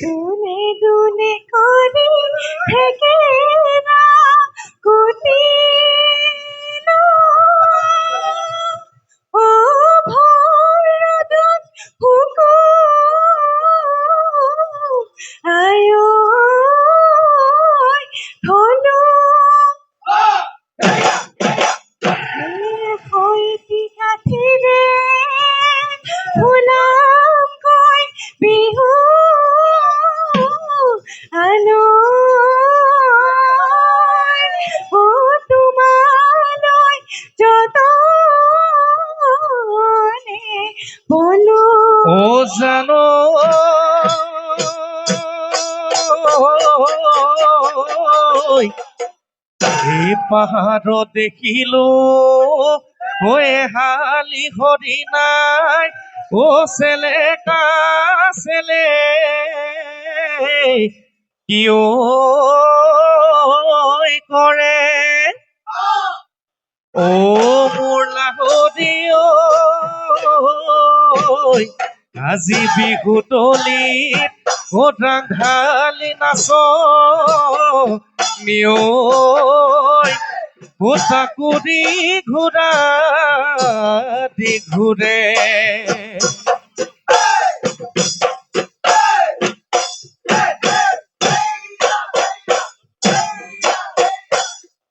तूने तूने कोरी है? के পাহাড় দেখিলো ওয়ে হালি হরিণাই ও ছেলে কা ছেলে কিয় করে? ও মোৰ লাহৰি ঐ আজি বিহু ওdrang ঢালি নাচ নিয়ৈ ওটাকুৰি ঘূৰা দি ঘূৰে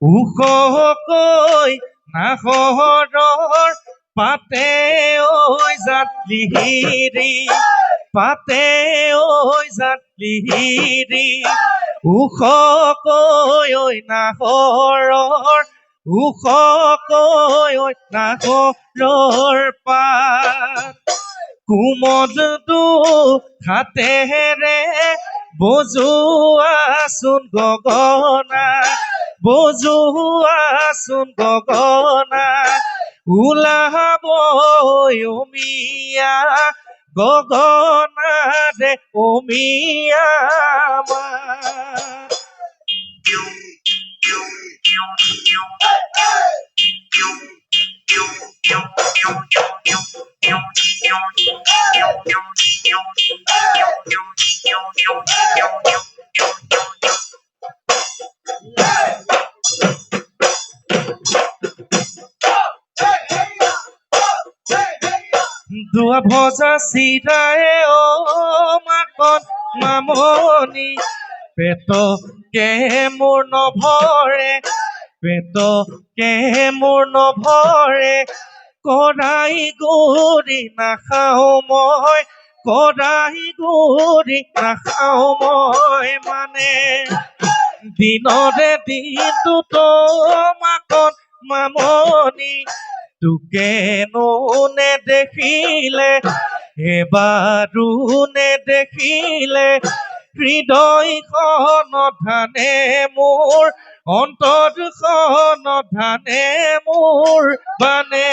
ওখকৈ নাহৰৰ পাতে ঐ জাতলিহিৰি পাতে ঐ জাতলিহিৰি ওখকৈ ঐ নাহৰৰ। ওখকৈ ঐ নাহৰৰ পাত। কুমদটো হাতেৰে বজোৱাচোন গগনা বজোৱাচোন গগনা। ওলাব অমিয়া গগনা দে অমিয়া দুয়া ভজা চিৰায়ে অ মাকন মামনি। পেটকে মোৰ নভৰে পেটকে মোৰ নভৰে। কৰাই গুৰি নাখাওঁ মই কৰাই গুৰি নাখাওঁ মই মানে। দিনৰে দিনটো তোমাকত মামনি তোকেনো নেদেখিলে এবাৰো দেখিলে হৃদয়খন ধানে মোৰ অন্তৰখন ধানে মোৰ বানে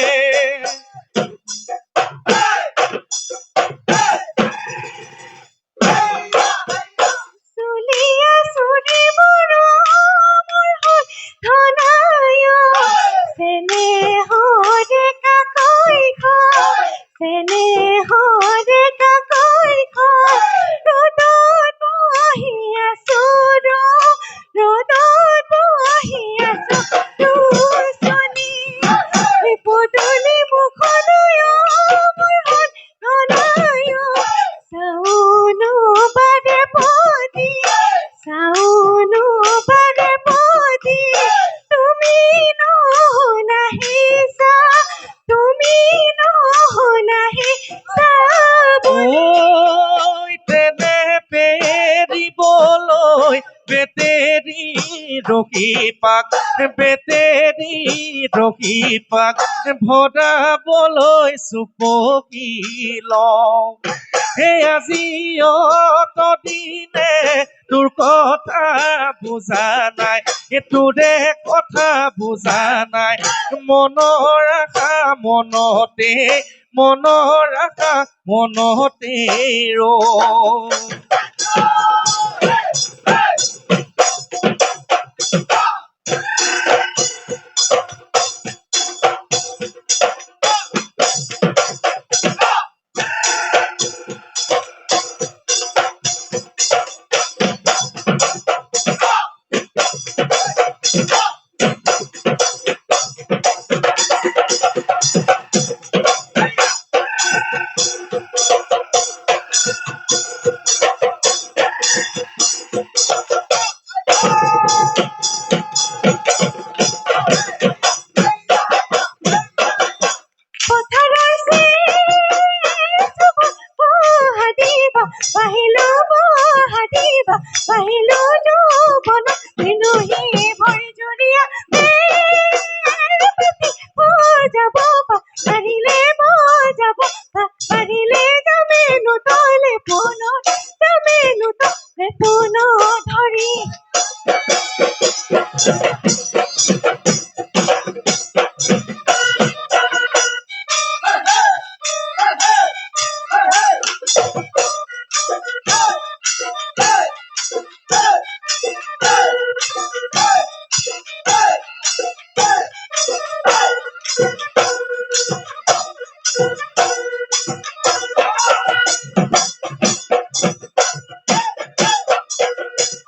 পাক বেটেৰী ৰখি পাক ভৰাবলৈ চুপকি লওঁ সেই আজি অত দিনে তোৰ কথা বুজা নাই তোৰে কথা বুজা নাই। মনৰ আশা মনতে, মনৰ আশা মনতে ৰ। and he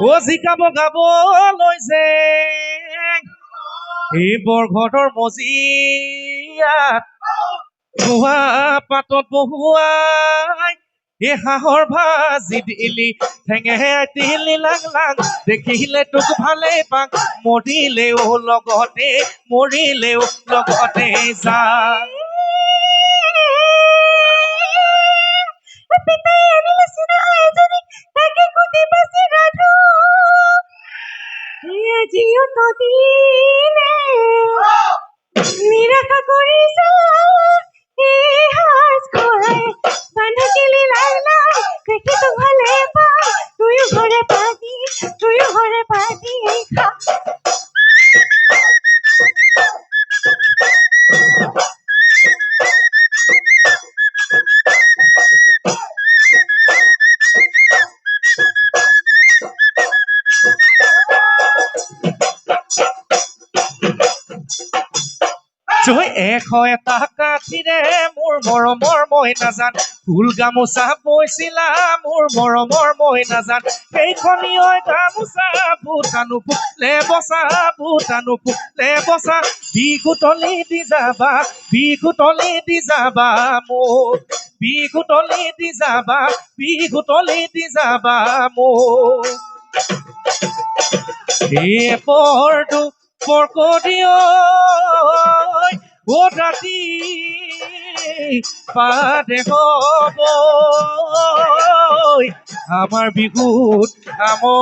অ জিকা বগাবলৈ যে এই বৰঘৰৰ মজিয়াত বুঢ়া পাতত বহুৱাই এই হাঁহৰ ভাজি দিলি, ঠেঙে দিলি লাং লাং, দেখিলে তোক ভালে পাক, মৰিলেও লগতে মৰিলেও লগতে যা নদী এশ এটা কাঠিৰে। মোৰ মৰমৰ মই নাজান। ফুল গামোচা বৈছিলা মোৰ মৰমৰ মই নাজান। সেইখনীয় গামোচা বুটানো ফুলে বচা বুটানো ফুলে বচা। বিহুতলি দি যাবা বিহুতলি দি যাবা মোক বিহুতলি দি যাবা বিহুতলি দি যাবা মোক এ পৰটো পৰকদিয় ও ৰাতি পাদে হব আমাৰ বিহুত আমনি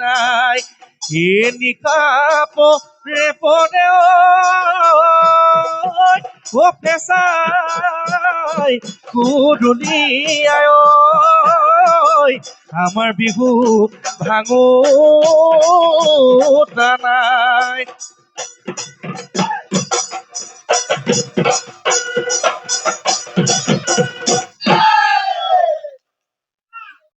নাই এ নিশা পৰে পৰে ও পেচাই কুদুলিয়াই আমাৰ বিহু ভাঙো নাই।